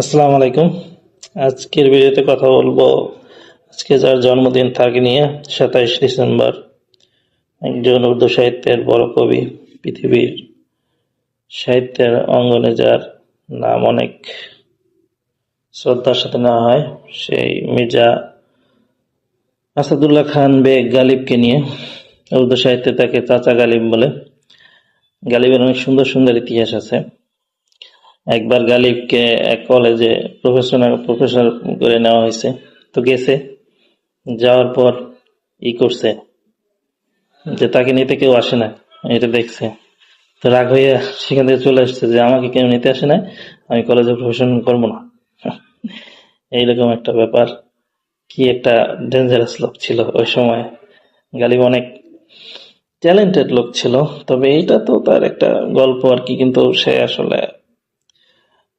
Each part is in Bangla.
আসসালামু আলাইকুম। আজকের ভিডিওতে কথা বলব আজকে যার জন্মদিন তাকে নিয়ে সাতাইশ ডিসেম্বর একজন উর্দু সাহিত্যের বড় কবি, পৃথিবীর সাহিত্যের অঙ্গনে যার নাম অনেক শ্রদ্ধার সাথে নেওয়া হয়, সেই মির্জা আসাদুল্লাহ খান বেগ গালিবকে নিয়ে। উর্দু সাহিত্যে তাকে চাচা গালিব বলে। গালিবের অনেক সুন্দর সুন্দর ইতিহাস আছে। একবার গালিবকে এক কলেজে প্রফেশনাল প্রফেসর করে নেওয়া হয়েছে। তো গেছে, যাওয়ার পর ই করছে যে তাকে নিতে কেউ আসে না, এটা দেখছে। তো রাগ হইয়া সেখান থেকে চলে আসছে যে আমাকে কেউ নিতে আসে না, আমি কলেজে প্রফেশন করব না। এইরকম একটা ব্যাপার। কি একটা ডেঞ্জারাস লোক ছিল ওই সময়। গালিব অনেক ট্যালেন্টেড লোক ছিল, তবে এইটা তো তার একটা গল্প আর কি, কিন্তু সে আসলে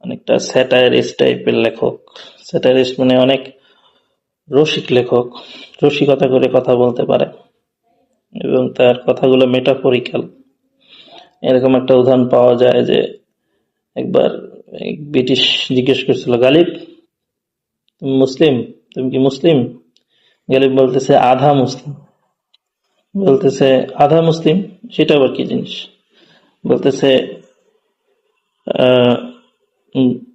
অনেকটা স্যাটায়ারিস্ট টাইপের লেখক। স্যাটায়ারিস্ট মানে অনেক রসিক লেখক রসিকতা করে কথা বলতে পারে এবং তার কথাগুলো মেটাফরিক্যাল এরকম একটা উদাহরণ পাওয়া যায় যে একবার ব্রিটিশ জিজ্ঞেস করছিল গালিব তুমি মুসলিম? তুমি কি মুসলিম? গালিব বলতেছে আধা মুসলিম। বলতেছে আধা মুসলিম? সেটা আবার কি জিনিস? বলতেছে আহ, eight.